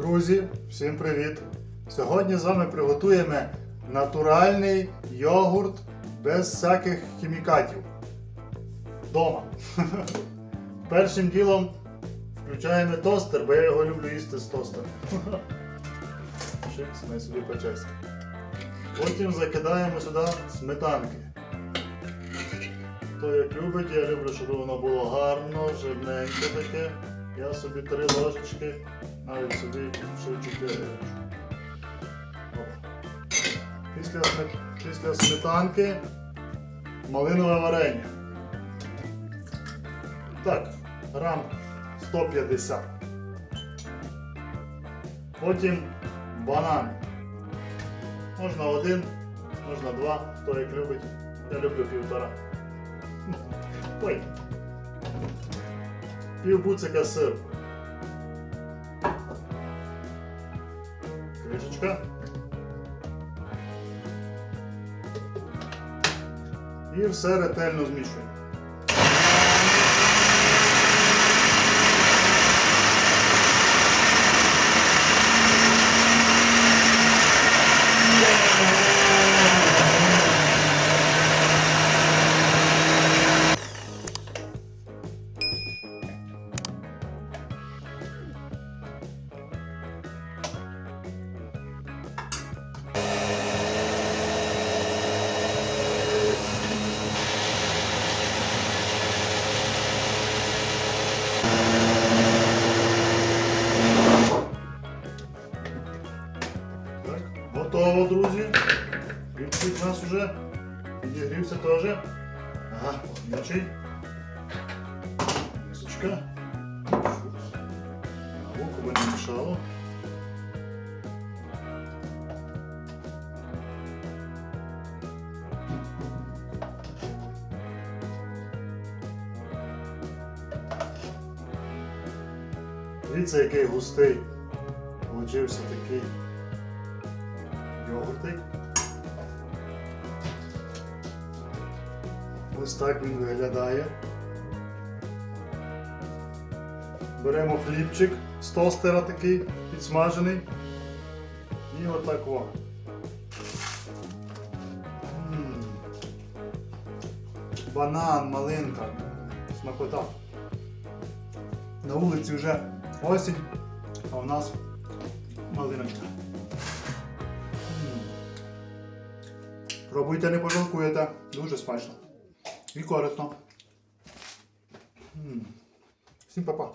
Друзі, всім привіт! Сьогодні з вами приготуємо натуральний йогурт без всяких хімікатів. Дома. Першим ділом включаємо тостер, бо я його люблю їсти з тостера. Ми собі почесть. Потім закидаємо сюди сметанки. Хто як любить, я люблю, щоб воно було гарно, жирненьке таке. Я собі три ложечки, навіть собі ще чотири. Після, після сметанки малинове варення. Так, грам 150. Потім банан. Можна один, можна два, хто як любить. Я люблю півтора. Ой. Пів буцика сир. Кришечка. І все ретельно змішуємо. Готово, друзі. Хлібчик у нас вже підігрівся теж. Ага, огнячий. Мисочка. Шукс. На око би не мішало. Дивіться, який густий. Получився такий йогуртик. Ось так він виглядає. Беремо хлібчик з тостера такий підсмажений. І отак о. Банан, малинка. Смакота. На вулиці вже осінь, а в нас малиночка. Пробуйте, не пожалкуєте. Дуже смачно. І корисно. М -м. Всім па-па.